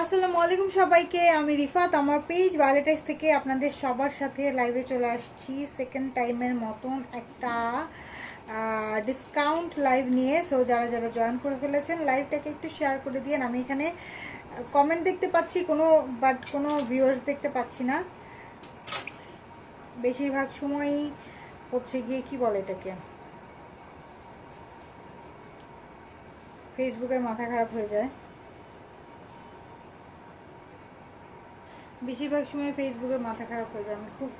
আসসালামু আলাইকুম সবাইকে, আমি রিফাত, আমার পেজ ভ্যালেটাইস থেকে আপনাদের সবার সাথে লাইভে চলে আসছি। সেকেন্ড টাইমের মতন একটা ডিসকাউন্ট লাইভ নিয়ে। সো যারা যারা জয়েন করে ফেলেছেন লাইভটাকে একটু শেয়ার করে দিন আমি এখানে কমেন্ট দেখতে পাচ্ছি, কোনো বাট কোনো ভিউয়ার্স দেখতে পাচ্ছি না। বেশিরভাগ সময়ই হচ্ছে গিয়ে, কি বলে এটাকে? ফেসবুকের মাথা খারাপ হয়ে যায়। বেশিরভাগ সময় ফেসবুকের মাথা খারাপ হয়ে যায়। আমি খুব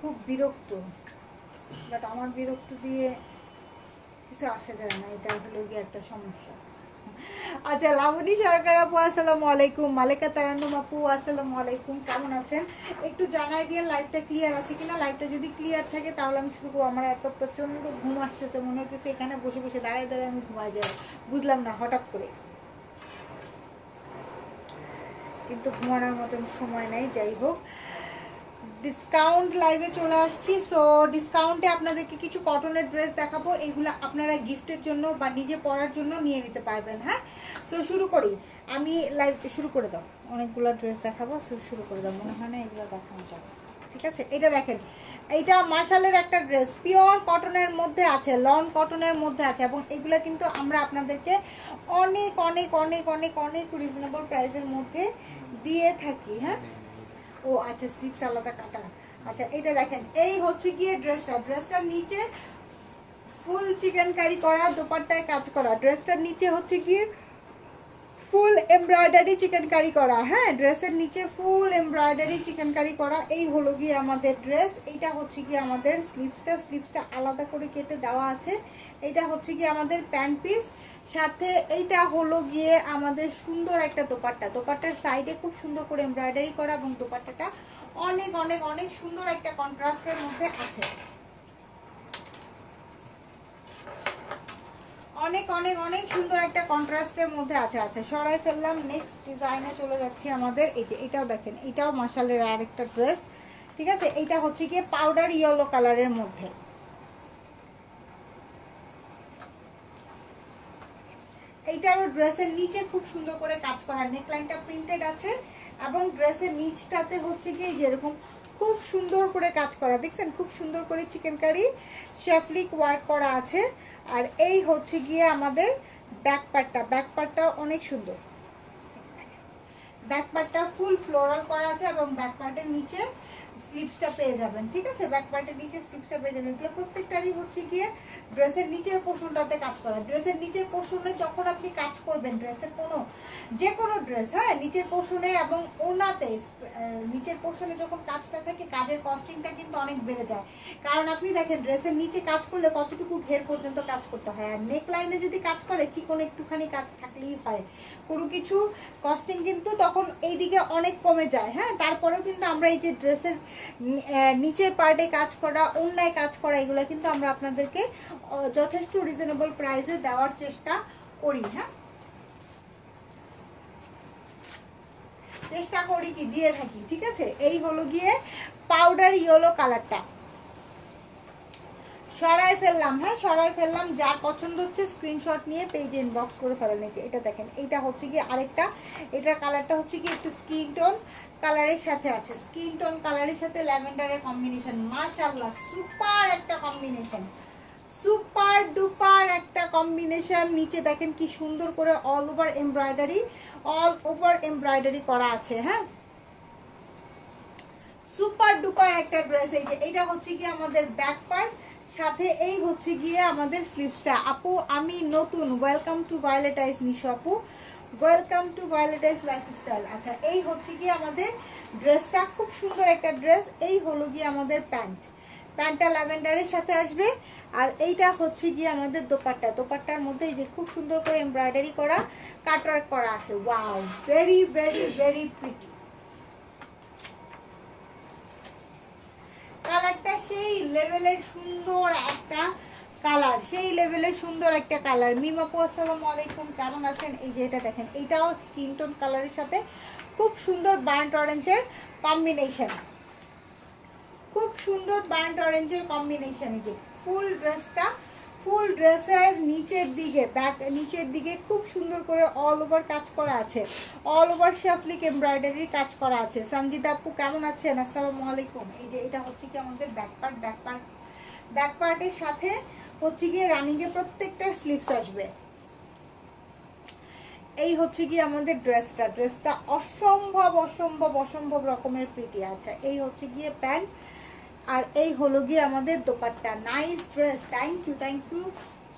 খুব বিরক্ত। বাট আমার বিরক্ত দিয়ে কিছু আসা যায় না। এটা হলো গিয়ে একটা সমস্যা। আচ্ছা লাবণী সরকার আপু, আসসালামু আলাইকুম। মালিকা তারান্নম আপু, আসসালামু আলাইকুম। কেমন আছেন? একটু জানাই দিয়ে লাইভটা ক্লিয়ার আছে কিনা? লাইভটা যদি ক্লিয়ার থাকে, তাহলে আমি শুরু করব। আমার এত প্রচণ্ড ঘুম আসতেছে, মনে হচ্ছে এখানে বসে বসে দাঁড়ায় দাঁড়ায় আমি ঘুমাই যাই। বুঝলাম না, হঠাৎ করে। কিন্তু ঘুমানোর মতন সময় নেই, যাই হোক। ডিসকাউন্ট লাইভে চলে আসছি। সো ডিসকাউন্টে আপনাদেরকে কিছু কটনের ড্রেস দেখাবো। এগুলো আপনারা গিফটের জন্য বা নিজে পরার জন্য নিয়ে নিতে পারবেন হ্যাঁ? সো শুরু করি। আমি লাইভ শুরু করে দাও। অনেকগুলো ড্রেস দেখাবো। সো শুরু করে দাও। মনে হয় না এগুলো দেখানো যাবে। ঠিক আছে? এটা দেখেন। এইটা মার্শালের একটা ড্রেস পিওর কটনের মধ্যে আছে লন কটনের মধ্যে আছে। এবং এগুলো কিন্তু আমরা আপনাদেরকে অনেক অনেক অনেক অনেক অনেক রিজনেবল প্রাইসের মধ্যে দিয়ে থাকি হ্যাঁ? ও আচ্ছা স্লিপস আলাদা কাটা। আচ্ছা এটা দেখেন, এই হচ্ছে গিয়ে ড্রেসটা ড্রেসটার নিচে ফুল চিকেন কারি করা, দোপাট্টায় কাজ করা। ড্রেসটার নিচে হচ্ছে গিয়ে ফুল এমব্রয়ডারি চিকেন কারি করা। হ্যাঁ ড্রেসের নিচে ফুল এমব্রয়ডারি চিকেন কারি করা। এই হলো গিয়ে আমাদের ড্রেস। এইটা হচ্ছে গিয়ে আমাদের স্লিপসটা। স্লিপসটা আলাদা করে কেটে দেওয়া আছে। এটা হচ্ছে গিয়ে আমাদের প্যান্ট পিস। সাথে এইটা হলো গিয়ে আমাদের সুন্দর একটা দোপাট্টা। দোপাট্টার সাইডে খুব সুন্দর করে এমব্রয়ডারি করা এবং দোপাট্টাটা অনেক অনেক অনেক সুন্দর একটা কন্ট্রাস্টের মধ্যে আছে। অনেক অনেক অনেক সুন্দর একটা কন্ট্রাস্টের মধ্যে আছে আচ্ছা সরাই ফেললাম নেক্সট ডিজাইনে চলে যাচ্ছি আমাদের। এই যে, এটাও দেখেন, এটাও মাসালের আরেকটা ড্রেস ঠিক আছে? এইটা হচ্ছে গিয়ে পাউডার ইয়েলো কালারের মধ্যে। এইটারও ড্রেসের নিচে খুব সুন্দর করে কাজ করা। নেকলাইনটা প্রিন্টেড আছে এবং ড্রেসের নিচটাতে হচ্ছে গিয়ে যেরকম খুব সুন্দর করে কাজ করা। দেখছেন? খুব সুন্দর করে চিকেন কারি শেফলিক ওয়ার্ক করা আছে। আর এই হচ্ছে গিয়ে আমাদের ব্যাক পার্টটা ব্যাক পার্টটা অনেক সুন্দর। ব্যাক পার্টটা ফুল ফ্লোরাল করা আছে এবং ব্যাক পার্টের নিচে স্লিপসটা পেয়ে যাবেন, ঠিক আছে? ব্যাক পার্টের নিচে স্লিপসটা পেয়ে যাবেন। এগুলো প্রত্যেকটারই হচ্ছে গিয়ে ড্রেসের নিচের পোর্শনটাতে কাজ করা। ড্রেসের নিচের পোর্শনে যখন আপনি কাজ করবেন ড্রেসের কোনো যে কোনো ড্রেস হ্যাঁ? নিচের পোর্শনে এবং ওনাতে নিচের পোর্শনে যখন কাজটা থাকে, কাজের কস্টিংটা কিন্তু অনেক বেড়ে যায়। কারণ আপনি দেখেন ড্রেসের নিচে কাজ করলে কতটুকু ঘের পর্যন্ত কাজ করতে হয়। আর নেক লাইনে যদি কাজ করে কি কোনো একটুখানি কাজ থাকলেই হয়। কোনো কিছু কস্টিং কিন্তু তখন এইদিকে অনেক কমে যায় হ্যাঁ? তারপরেও কিন্তু আমরা এই যে ড্রেসের নিচের পার্টে কাজ করা অন্যায় কাজ করা, এগুলো কিন্তু আমরা আপনাদেরকে যথেষ্ট রিজনেবল প্রাইসে দেওয়ার চেষ্টা করি হ্যাঁ? চেষ্টা করি কি, দিয়ে থাকি, ঠিক আছে? এই হলো গিয়ে পাউডার ইয়েলো কালারটা সরাই ফেললাম হ্যাঁ সরাই ফেললাম। যার পছন্দ হচ্ছে স্ক্রিনশট নিয়ে পেজে ইনবক্স করে ফেলা নিচ্ছে এটা দেখেন, এটা হচ্ছে কি আরেকটা। এটার কালারটা হচ্ছে কি একটু স্কিন টোন কালারের সাথে আছে। স্কিন টোন কালারের সাথে ল্যাভেন্ডারের কম্বিনেশন মাশাআল্লাহ সুপার একটা কম্বিনেশন সুপার ডুপার একটা কম্বিনেশন নিচে দেখেন কি সুন্দর করে all over embroidery all over embroidery করা আছে হ্যাঁ। সুপার ডুপার একটা ড্রেস এই যে, এটা হচ্ছে কি আমাদের ব্যাক পার্ট সাথে এই হচ্ছে গিয়ে আমাদের স্লিপসটা আপু, আমি নতুন। ওয়েলকাম টু ভায়োলেটাইজ নিশো আপু। ওয়েলকাম টু ভায়োলেটাইজ লাইফস্টাইল আচ্ছা এই হচ্ছে গিয়ে আমাদের ড্রেসটা খুব সুন্দর একটা ড্রেস এই হলো গিয়ে আমাদের প্যান্ট। প্যান্টটা ল্যাভেন্ডারের সাথে আসবে। আর এইটা হচ্ছে গিয়ে আমাদের দোপাট্টা। দোপাট্টার মধ্যে এই যে খুব সুন্দর করে এমব্রয়ডারি করা কাটওয়ার্ক করা আছে। Wow very very very pretty কালারটা সেই লেভেলের সুন্দর একটা কালার, সেই লেভেলের সুন্দর একটা কালার। মিমাপু আসসালামু আলাইকুম, কেমন আছেন? এই যে এটা দেখেন এইটাও স্কিন টোন কালারের সাথে খুব সুন্দর বার্ন্ট অরেঞ্জের কম্বিনেশন খুব সুন্দর বার্ন্ট অরেঞ্জের কম্বিনেশন যে ফুল ড্রেসটা ফুল ড্রেসের নিচের দিকে ব্যাক নিচের দিকে খুব সুন্দর করে অল ওভার কাজ করা আছে। অল ওভার শেফলিক এমব্রয়ডারির কাজ করা আছে। সঞ্জিতা আপু, কেমন আছেন? আসসালামু আলাইকুম। এই যে এটা হচ্ছে কি আমাদের back part back part back পার্টের সাথে হচ্ছে গিয়ে রানিংয়ে প্রত্যেকটা স্লিপস আসবে। এই হচ্ছে কি আমাদের ড্রেসটা ড্রেসটা অসম্ভব অসম্ভব অসম্ভব রকমের প্রিটি আছে। এই হচ্ছে গিয়ে প্যান্ট আর এই হলো গিয়ে আমাদের dupatta. Nice dress thank you thank you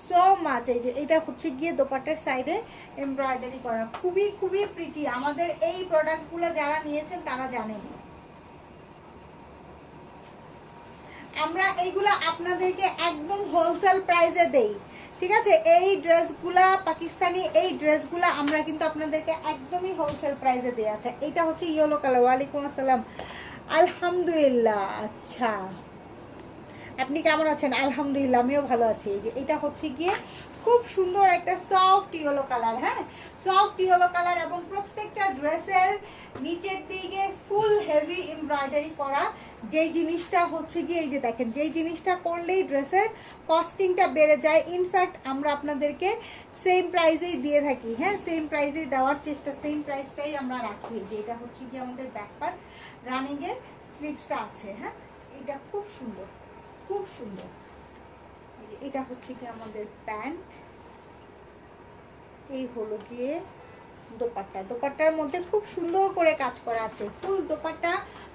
so much এই যে এটা হচ্ছে গিয়ে দোপাট্টার সাইডে এমব্রয়ডারি করা। খুবই খুবই প্রিটি আমাদের এই প্রোডাক্টগুলো যারা নিয়েছেন তারা জানেন। আমরা এইগুলো আপনাদেরকে একদম হোলসেল প্রাইসে দেই। ঠিক আছে? এই ড্রেসগুলা পাকিস্তানি এই ড্রেসগুলা আমরা কিন্তু আপনাদেরকে একদমই হোলসেল প্রাইসে দেওয়া আছে। এটা হচ্ছে ইয়েলো কালার ওয়ালাইকুম আসসালাম। আলহামদুলিল্লাহ আচ্ছা। আপনি কেমন আছেন? আলহামদুলিল্লাহ, আমিও ভালো আছি। যে, এটা হচ্ছে গিয়ে খুব সুন্দর একটা সফট ইয়েলো কালার হ্যাঁ? সফট ইয়েলো কালার এবং প্রত্যেকটা ড্রেসের নিচের দিকে ফুল হেভি এমব্রয়ডারি করা। যেই জিনিসটা হচ্ছে গিয়ে, এই যে দেখেন, যেই জিনিসটা করলেই ড্রেসের কস্টিংটা বেড়ে যায়। ইনফ্যাক্ট আমরা আপনাদেরকে সেম প্রাইসেই দিয়ে থাকি হ্যাঁ? সেম প্রাইসেই দেওয়ার চেষ্টা সেম প্রাইসটাই আমরা রাখি। যে, এটা হচ্ছে গিয়ে আমাদের ব্যাকপার রানিংয়ের স্লিপসটা আছে হ্যাঁ? এটা খুব সুন্দর খুব সুন্দর। এটা হচ্ছে কি আমাদের প্যান্ট। এই হলো গিয়ে দোপাট্টা। দোপাট্টার মধ্যে খুব সুন্দর করে কাজ করা আছে। ফুল দোপাট্টা,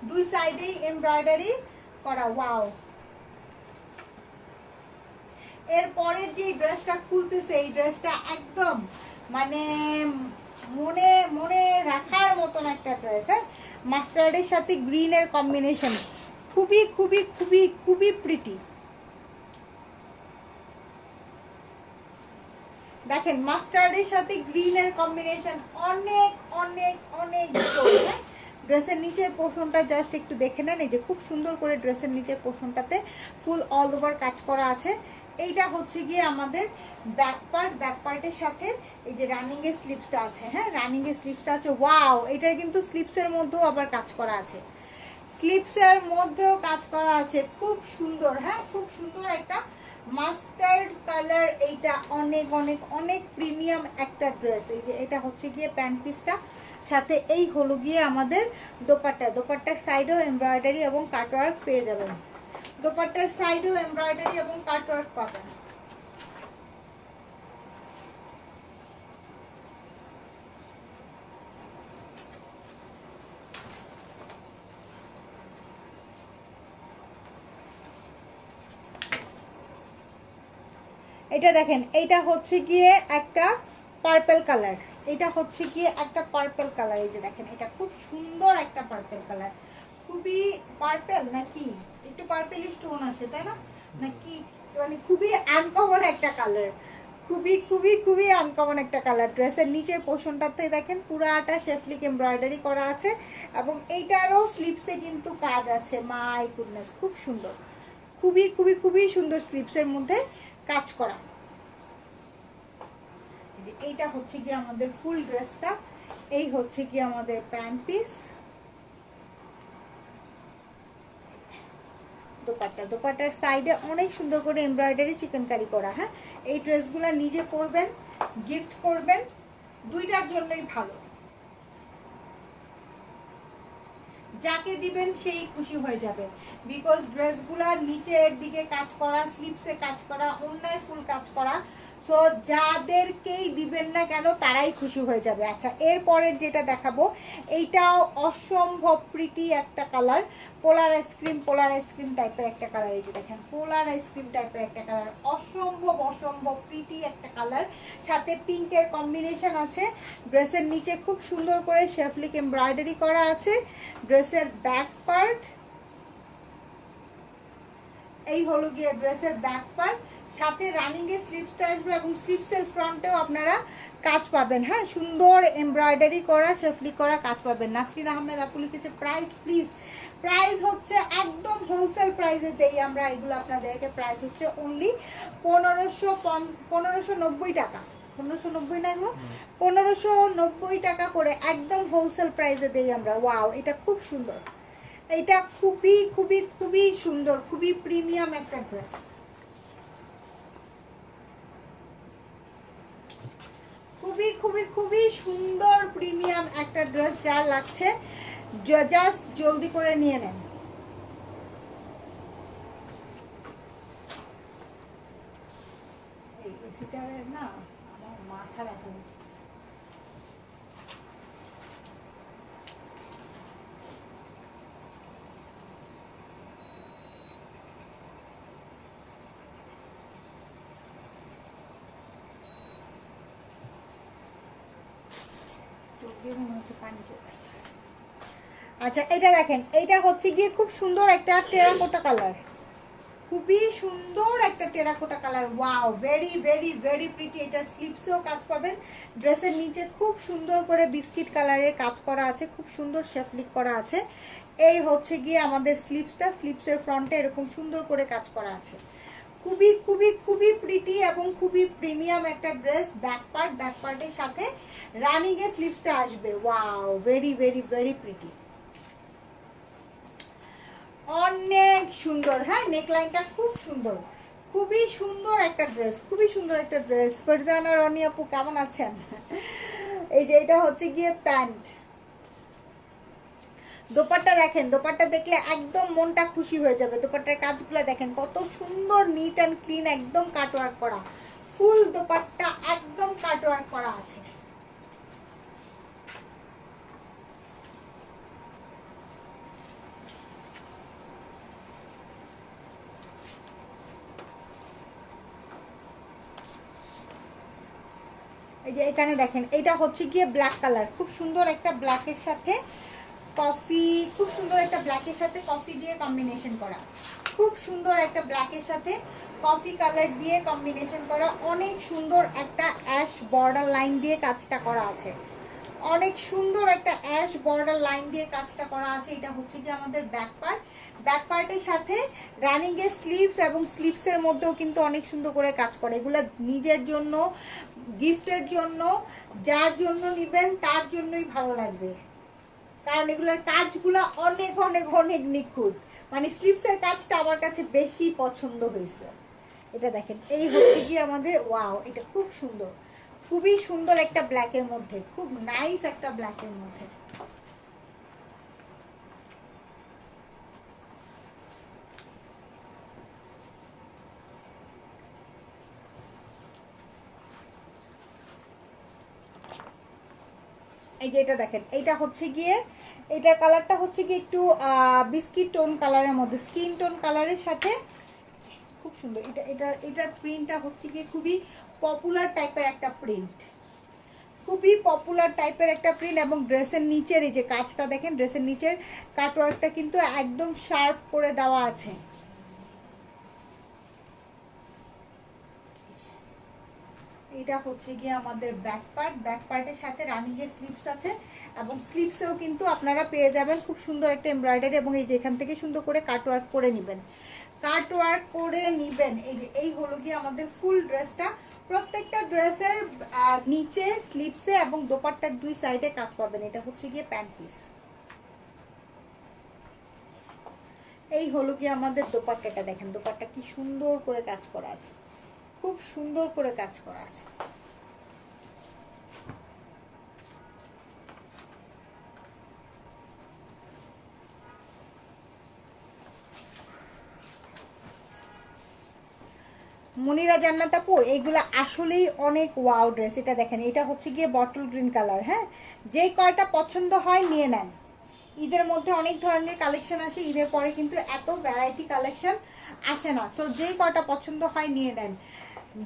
দুই সাইডেই এমব্রয়ডারি করা ওয়াও এর পরের যে ড্রেসটা খুলতেছে, এই ড্রেসটা একদম মানে মনে মনে রাখার মতন একটা ড্রেস হ্যাঁ? মাস্টার্ডের সাথে গ্রিনের কম্বিনেশন খুবই খুবই খুবই খুবই প্রিটি দেখেন মাস্টার্ডের সাথে গ্রিনের কম্বিনেশন অনেক অনেক অনেক ড্রেসের নিচের পোর্শনটা জাস্ট একটু দেখে নেন। এই যে খুব সুন্দর করে ড্রেসের নিচের পোর্শনটাতে ফুল অল ওভার কাজ করা আছে। এইটা হচ্ছে গিয়ে আমাদের ব্যাক পার্ট ব্যাক পার্টের সাথে এই যে রানিং এর স্লিপসটা আছে হ্যাঁ? রানিং এর স্লিপসটা আছে। ওয়াও এটার কিন্তু স্লিপসের মধ্যেও আবার কাজ করা আছে। স্লিপসের মধ্যেও কাজ করা আছে। খুব সুন্দর হ্যাঁ? খুব সুন্দর একটা মাস্টার্ড কালার এইটা অনেক অনেক অনেক প্রিমিয়াম একটা ড্রেস এই যে এটা হচ্ছে গিয়ে প্যান্ট পিসটা সাথে এই হলো গিয়ে আমাদের দোপাট্টা। দোপাট্টার সাইডেও এমব্রয়ডারি এবং কাটওয়ার্ক পেয়ে যাবেন। দোপাট্টার সাইডেও এমব্রয়ডারি এবং কাটওয়ার্ক পাবেন। এটা দেখেন, এইটা হচ্ছে গিয়ে একটা পার্পল কালার এটা হচ্ছে গিয়ে একটা পার্পল কালার এই যে দেখেন, এটা খুব সুন্দর একটা পার্পল কালার খুবই পার্পল নাকি? একটু পার্পেলি স্টোন আসে, তাই না? নাকি মানে খুবই আনকমন একটা কালার খুবই খুবই খুবই আনকমন একটা কালার ড্রেসের নিচের পোর্শনটাতে দেখেন পুরাটা শেফলিক এমব্রয়ডারি করা আছে এবং এইটারও স্লিপসে কিন্তু কাজ আছে। মাই গুডনেস খুব সুন্দর। খুবই খুবই খুবই সুন্দর স্লিপসের মধ্যে কাজ করা। এইটা হচ্ছে কি আমাদের ফুল ড্রেসটা এই হচ্ছে কি আমাদের প্যান্ট পিস দোপাট্টা। দোপাট্টার সাইডে অনেক সুন্দর করে এমব্রয়ডারি চিকেন কারি করা হ্যাঁ? এই ড্রেসগুলো নিজে পরবেন গিফট করবেন দুইটার জন্যই ভালো। যাকে দিবেন সেই খুশি হয়ে যাবে। বিকজ ড্রেসগুলার নিচের দিকে কাজ করা স্লিপসে কাজ করা, অন্যায় ফুল কাজ করা সো যাদেরকেই দিবেন না কেন তারাই খুশি হয়ে যাবে। আচ্ছা এরপরের যেটা দেখাবো, এইটাও অসম্ভব প্রিটি একটা colour polar ice cream polar ice cream টাইপের একটা কালার এই যে দেখেন পোলার আইসক্রিম টাইপের একটা কালার অসম্ভব অসম্ভব প্রিটি একটা কালার সাথে পিঙ্কের কম্বিনেশন আছে। ড্রেসের নিচে খুব সুন্দর করে শেফলিক এমব্রয়ডারি করা আছে। ড্রেসের ব্যাক পার্ট এই হলো গিয়ে ড্রেসের ব্যাক পার্ট সাথে রানিং এর স্লিপসটা আসবে এবং স্লিপসের ফ্রন্টেও আপনারা কাজ পাবেন। হ্যাঁ সুন্দর এমব্রয়ডারি করা শেফলি করা কাজ পাবেন। নাসরিন আহমেদ আপু লিখেছে প্রাইস প্লিজ প্রাইস হচ্ছে একদম হোলসেল প্রাইসে দেই আমরা। এগুলো আপনাদেরকে প্রাইস হচ্ছে অনলি পনেরোশো পনেরোশো নব্বই টাকা। পনেরোশো নব্বই না এগুলো? পনেরোশো নব্বই টাকা করে একদম হোলসেল প্রাইসে দেই আমরা। ওয়াও এটা খুব সুন্দর। এটা খুবই খুবই খুবই সুন্দর খুবই প্রিমিয়াম একটা ড্রেস খুবই খুবই খুবই সুন্দর প্রিমিয়াম একটা ড্রেস যার লাগছে। জাস্ট জলদি করে নিয়ে নেন। না আমার মাথা ব্যথা করছে। আচ্ছা এটা দেখেন, এটা হচ্ছে গিয়ে খুব সুন্দর একটা টেরাকোটা কালার। খুবই সুন্দর একটা terracotta colour. Wow very very very pretty এটার স্লিপসেও কাজ পাবেন। ড্রেসের নিচে খুব সুন্দর করে বিস্কিট কালারের কাজ করা আছে। খুব সুন্দর শেফলিক করা আছে। এই হচ্ছে গিয়ে আমাদের স্লিপসটা। স্লিপসের ফ্রন্টে এরকম সুন্দর করে কাজ করা আছে। খুবই খুবই খুবই প্রিটি এবং খুবই প্রিমিয়াম একটা ড্রেস ব্যাক পার্ট ব্যাক পার্টের সাথে রানিং এ স্লিপসটা আসবে। Wow very very very pretty অনেক সুন্দর হ্যাঁ নেকলাইনটা খুব সুন্দর। খুবই সুন্দর একটা ড্রেস খুবই সুন্দর একটা ড্রেস ফারজানা, রনি আপু কেমন আছেন? এই যে এটা হচ্ছে গিয়ে প্যান্ট। দোপাট্টা দেখেন, দোপাট্টা দেখলে একদম মনটা খুশি হয়ে যাবে। দোপাট্টার কাজগুলো দেখেন, কত সুন্দর নিট অ্যান্ড ক্লিন একদম কাটওয়ার্ক করা। ফুল দোপাট্টা একদম কাটওয়ার্ক করা আছে। এই যে এখানে দেখেন, এটা হচ্ছে গিয়ে ব্ল্যাক কালার খুব সুন্দর একটা ব্ল্যাকের সাথে কফি, খুব সুন্দর একটা ব্ল্যাকের সাথে কফি দিয়ে কম্বিনেশন করা। খুব সুন্দর একটা ব্ল্যাকের সাথে কফি কালার দিয়ে কম্বিনেশন করা। অনেক সুন্দর একটা অ্যাশ বর্ডার লাইন দিয়ে কাজটা করা আছে। অনেক সুন্দর একটা অ্যাশ বর্ডার লাইন দিয়ে কাজটা করা আছে। এটা হচ্ছে কি আমাদের ব্যাক পার্ট ব্যাক পার্টের সাথে রানিং এর স্লিভস এবং স্লিভসের মধ্যেও কিন্তু অনেক সুন্দর করে কাজ করে। এগুলো নিজের জন্য গিফটের জন্য, যার জন্য নেবেন, তার জন্যই ভালো লাগবে। কারণ এগুলোর কাজগুলো অনেক অনেক অনেক নিখুঁত। মানে স্লিপসের কাজটা আমার কাছে বেশি পছন্দ হয়েছে। এটা দেখেন, এই হচ্ছে কি আমাদের, ওয়াও, এটা খুব সুন্দর। খুবই সুন্দর একটা ব্ল্যাকের মধ্যে, খুব নাইস একটা ব্ল্যাকের মধ্যে। যে এটা দেখেন। এইটা হচ্ছে গিয়ে, এটার কালারটা হচ্ছে গিয়ে একটু বিস্কিট টোন কালারের মধ্যে। স্কিন টোন কালারের সাথে, খুব সুন্দর। এটা এটা, এটার প্রিন্টটা হচ্ছে গিয়ে খুবই পপুলার টাইপের একটা প্রিন্ট খুবই পপুলার টাইপের একটা প্রিন্ট এবং ড্রেসের নিচের এই যে কাজটা দেখেন ড্রেসের নিচের কাটওয়ার্কটা কিন্তু একদম শার্প করে দেওয়া আছে। এটা হচ্ছে গিয়ে আমাদের ব্যাক পার্ট ব্যাক পার্টের সাথে রানিং এর স্লিপস আছে এবং স্লিপসেও কিন্তু আপনারা পেয়ে যাবেন খুব সুন্দর একটা এমব্রয়ডারি এবং এই যে এখান থেকে সুন্দর করে কাটওয়ার্ক করে নেবেন। কাটওয়ার্ক করে নেবেন, এই যে এই হলো গিয়ে আমাদের ফুল ড্রেসটা প্রত্যেকটা ড্রেসের নিচে স্লিপসে এবং দোপাট্টার দুই সাইডে কাজ পাবেন এটা হচ্ছে গিয়ে প্যান্ট পিস এই হলো গিয়ে আমাদের দোপাট্টাটা দেখেন, দোপাট্টা কি সুন্দর করে কাজ করা আছে। খুব সুন্দর করে কাজ করা আছে। মনিরা জান্নাত আপু এইগুলো আসলেই অনেক ওয়াও ড্রেস এটা দেখেন, এটা হচ্ছে গিয়ে বটল গ্রিন কালার হ্যাঁ? যেই কয়টা পছন্দ হয় নিয়ে নেন। ঈদের মধ্যে অনেক ধরনের কালেকশন আসে, ঈদের পরে কিন্তু এত ভ্যারাইটি কালেকশন আসে না। সো যেই কটা পছন্দ হয় নিয়ে নেন।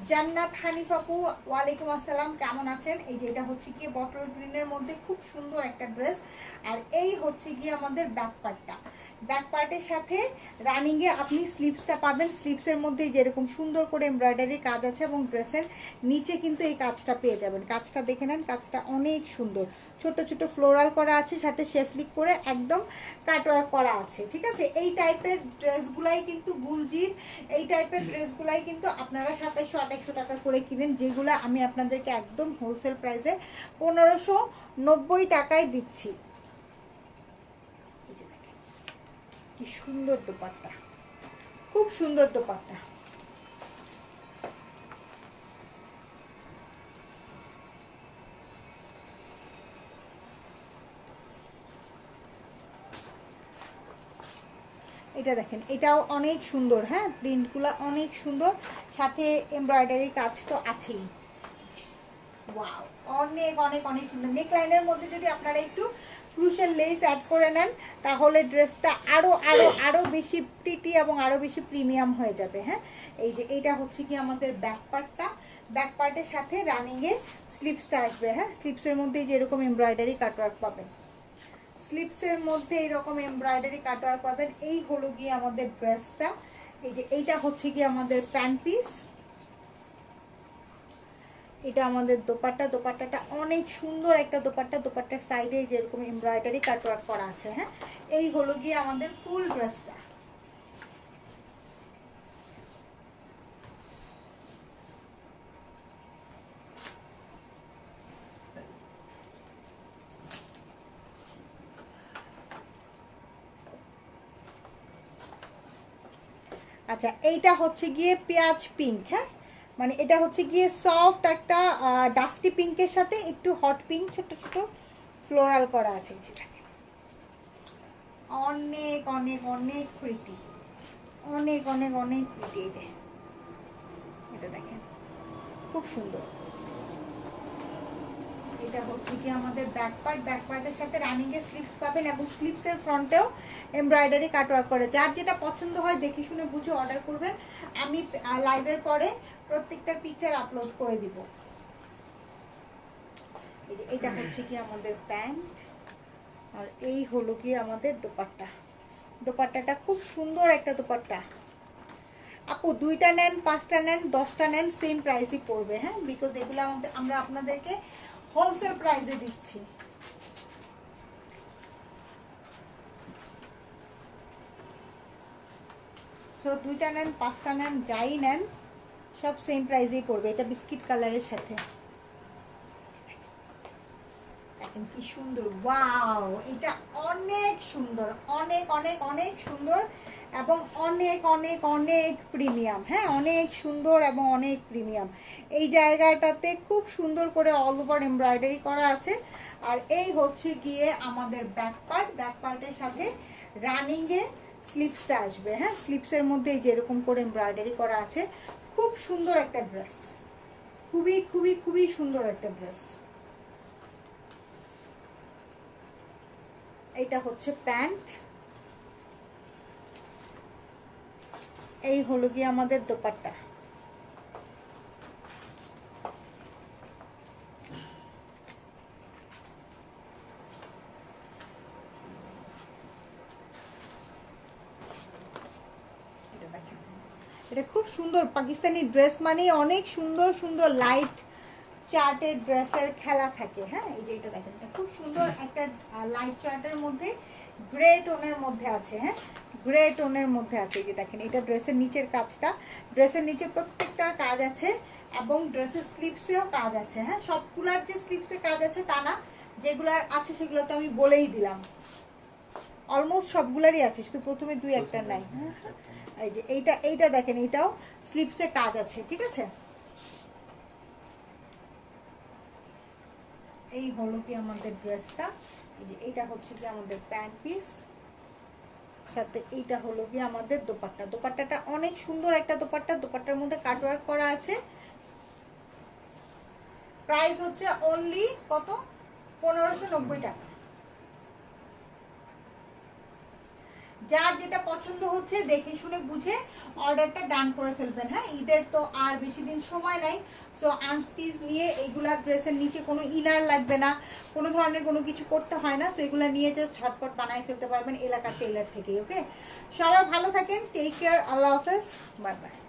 জান্নাত হানিফ আপু, ওয়ালাইকুম আসসালাম, কেমন আছেন? এই যে এটা হচ্ছে গিয়ে বটল গ্রিনের মধ্যে খুব সুন্দর একটা ড্রেস আর এই হচ্ছে গিয়ে আমাদের ব্যাক পার্টটা ব্যাক পার্টের সাথে রানিংয়ে আপনি স্লিপসটা পাবেন। স্লিপসের মধ্যে যেরকম সুন্দর করে এমব্রয়ডারি কাজ আছে এবং ড্রেসের নিচে কিন্তু এই কাজটা পেয়ে যাবেন। কাজটা দেখে নেন, কাজটা অনেক সুন্দর। ছোট ছোট ফ্লোরাল করা আছে, সাথে শেফলিক করে একদম কাটওয়ার্ক করা আছে, ঠিক আছে? এই টাইপের ড্রেসগুলাই কিন্তু গুলজির, এই টাইপের ড্রেসগুলাই কিন্তু আপনারা সাতাইশশো আটাইশো টাকা করে কিনেন, যেগুলো আমি আপনাদেরকে একদম হোলসেল প্রাইসে পনেরোশো নব্বই টাকায় দিচ্ছি। কি সুন্দর দোপাট্টা, খুব সুন্দর দোপাট্টা। এটা দেখেন, এটাও অনেক সুন্দর হ্যাঁ? প্রিন্টগুলো অনেক সুন্দর, সাথে এমব্রয়ডারি কাজ তো আছেই। ওয়াও, অনেক অনেক অনেক সুন্দর। নেক লাইনের মধ্যে যদি আপনারা একটু ক্রুশের লেস অ্যাড করে নেন, তাহলে ড্রেসটা আরও আরও আরও বেশি প্রিটি এবং আরও বেশি প্রিমিয়াম হয়ে যাবে হ্যাঁ? এই যে এটা হচ্ছে কি আমাদের ব্যাক পার্টটা ব্যাক পার্টের সাথে রানিংয়ে স্লিপসটা আসবে হ্যাঁ? স্লিপসের মধ্যে এই যে এরকম এমব্রয়ডারি কাটওয়ার্ক পাবেন। স্লিপসের মধ্যে এইরকম এমব্রয়ডারি কাটওয়ার পাবেন। এই হলো গিয়ে আমাদের ড্রেসটা এই যে এইটা হচ্ছে গিয়ে আমাদের প্যান্ট পিস এটা আমাদের দোপাট্টা। দোপাট্টাটা অনেক সুন্দর একটা দোপাট্টা। দোপাট্টার সাইডে যেরকম এমব্রয়ডারি কাটওয়ার্ক করা আছে হ্যাঁ? এই হলো গিয়ে আমাদের ফুল ড্রেসটা আচ্ছা এইটা হচ্ছে গিয়ে পেঁয়াজ পিঙ্ক হ্যাঁ? মানে এটা হচ্ছে গিয়ে সফট একটা ডাস্টি পিঙ্কের সাথে একটু হট পিঙ্ক ছোট ছোট ফ্লোরাল করা আছে যেটাকে অনেক অনেক অনেক প্রিটি অনেক অনেক অনেক যে। এটা দেখেন, খুব সুন্দর। এটা হচ্ছে কি আমাদের ব্যাক পার্ট ব্যাক পার্টের সাথে রানিং এর স্লিপস পাবেন এবং স্লিপসের ফ্রন্টেও এমব্রয়ডারি কাটওয়ার্ক করে। যার যেটা পছন্দ হয় দেখে শুনে বুঝে অর্ডার করবেন। আমি লাইভের পরে প্রত্যেকটা পিকচার আপলোড করে দিব। এটা হচ্ছে কি আমাদের প্যান্ট আর এই হলো কি আমাদের দোপাট্টা। দোপাট্টাটা খুব সুন্দর একটা দোপাট্টা। আপু, দুইটা নেন, পাঁচটা নেন, দশটা নেন সেম প্রাইসই পড়বে হ্যাঁ? বিকজ এগুলো আমাদের, আমরা আপনাদেরকে হোলসেল প্রাইসে দিচ্ছি। সো দুইটা নেন, পাঁচটা নেন, যাই নেন, সব সেম প্রাইসেই পড়বে। এটা বিস্কিট কালারের সাথে। দেখেন কি সুন্দর। ওয়াও এটা অনেক সুন্দর, অনেক অনেক অনেক সুন্দর। এবং অনেক অনেক অনেক প্রিমিয়াম হ্যাঁ? অনেক সুন্দর এবং অনেক প্রিমিয়াম এই জায়গাটাতে খুব সুন্দর করে অল ওভার এমব্রয়ডারি করা আছে। আর এই হচ্ছে গিয়ে আমাদের ব্যাক পার্ট ব্যাক পার্টের সাথে রানিংয়ে স্লিপসটা আসবে হ্যাঁ? স্লিপসের মধ্যে যেরকম করে এমব্রয়ডারি করা আছে, খুব সুন্দর একটা ড্রেস খুবই খুবই খুবই সুন্দর একটা ড্রেস এটা হচ্ছে প্যান্ট। এই হলো গিয়ে আমাদের দোপাট্টা। এটা খুব সুন্দর পাকিস্তানি ড্রেস মানে অনেক সুন্দর সুন্দর লাইট চার্টের ড্রেসের খেলা থাকে হ্যাঁ? এই যে এটা দেখেন, এটা খুব সুন্দর একটা লাইট চার্টের মধ্যে গ্রে টোনের মধ্যে আছে হ্যাঁ? গ্রে টোনের মধ্যে আছে এই যে দেখেন এটা ড্রেসের নিচের কাজটা। ড্রেসের নিচে প্রত্যেকটার কাজ আছে এবং ড্রেসের স্লিপসেও কাজ আছে হ্যাঁ? সবগুলার যে স্লিপসে কাজ আছে তা না যেগুলার আছে সেগুলো তো আমি বলেই দিলাম। অলমোস্ট সবগুলারই আছে শুধু প্রথমে দুই একটা নাই হ্যাঁ? এই যে এইটা এইটা দেখেন এইটাও স্লিপসে কাজ আছে ঠিক আছে? এই হলো কি আমাদের ড্রেসটা এই যে এইটা হচ্ছে কি আমাদের প্যান্ট পিস সাথে এইটা হলো গিয়ে আমাদের দোপাট্টা। দোপাট্টাটা অনেক সুন্দর একটা দোপাট্টা। দোপাট্টার মধ্যে কাটওয়ার্ক করা আছে। প্রাইস হচ্ছে অনলি কত? পনেরোশো নব্বই টাকা। যার যেটা পছন্দ হচ্ছে দেখে শুনে বুঝে অর্ডারটা ডান করে ফেলবেন। হ্যাঁ ঈদের তো আর বেশি দিন সময় নাই। সো আনস্টিচ নিয়ে এগুলা ড্রেসের নিচে কোনো ইনার লাগবে না, কোনো ধরনের কোনো কিছু করতে হয় না। সো এগুলা নিয়ে যে ঝটপট বানায় ফেলতে পারবেন এলাকার টেলার থেকেই ওকে সবাই ভালো থাকেন টেক কেয়ার আল্লাহ হাফেজ বাই বাই